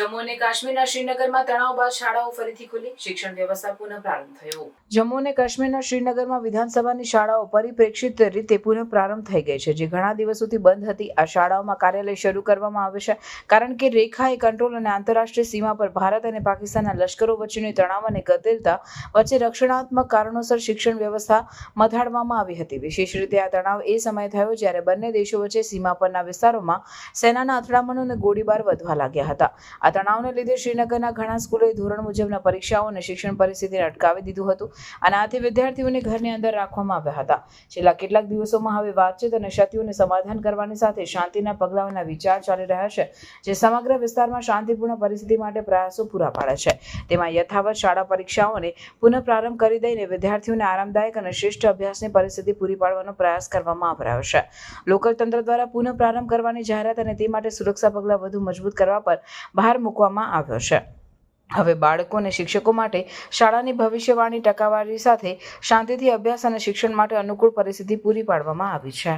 જમ્મુ અને કાશ્મીરના શ્રીનગરમાં તણાવ બાદ શાળાઓ ફરીથી ખુલી. શિક્ષણ વ્યવસ્થા પુનઃ પ્રારંભ થયો. જમ્મુ અને કાશ્મીરના શ્રીનગરમાં વિધાનસભાની શાળાઓ પરિપ્રેક્ષિત રીતે પુનઃ પ્રારંભ થઈ ગઈ છે, જે ઘણા દિવસોથી બંધ હતી. આ શાળાઓમાં કાર્યાલય શરૂ કરવામાં આવે કારણ કે રેખાએ કંટ્રોલ અને આંતરરાષ્ટ્રીય સીમા પર ભારત અને પાકિસ્તાનના લશ્કરો વચ્ચેની તણાવ અને ગતિલતા વચ્ચે રક્ષણાત્મક કારણોસર શિક્ષણ વ્યવસ્થા મથાડવામાં આવી હતી. વિશેષ રીતે આ તણાવ એ સમયે થયો જ્યારે બંને દેશો વચ્ચે સીમા પરના વિસ્તારોમાં સેનાના અથડામણો અને ગોળીબાર વધવા લાગ્યા હતા. આ તણાવને લીધે શ્રીનગરના ઘણા સ્કૂલોએ ધોરણ મુજબના પરીક્ષાઓ અને શિક્ષણ પરિસ્થિતિને અટકાવી દીધું હતું અને આથી વિદ્યાર્થીઓને ઘરની અંદર રાખવામાં આવ્યા હતા. છેલ્લા કેટલાક દિવસોમાં હવે વાતચીત અને ક્ષતિઓને સમાધાન કરવાની સાથે શાંતિના પગલાઓના વિચાર ચાલી રહ્યા છે, જે સમગ્ર વિસ્તારમાં શાંતિપૂર્ણ પરિસ્થિતિ માટે પ્રયાસો પૂરા પાડે છે. તેમાં યથાવત શાળા પરીક્ષાઓને પુનઃ પ્રારંભ કરી દઈને વિદ્યાર્થીઓને આરામદાયક અને શ્રેષ્ઠ અભ્યાસની પરિસ્થિતિ પૂરી પાડવાનો પ્રયાસ કરવામાં આવી રહ્યો છે. લોકલ તંત્ર દ્વારા પુનઃ પ્રારંભ કરવાની જાહેરાત અને તે માટે સુરક્ષા પગલાં વધુ મજબૂત કરવા પર ભાર મૂકવામાં આવ્યો છે. હવે બાળકો અને શિક્ષકો માટે શાળાની ભવિષ્યવાણી ટકાવારી સાથે શાંતિથી અભ્યાસ અને શિક્ષણ માટે અનુકૂળ પરિસ્થિતિ પૂરી પાડવામાં આવી છે.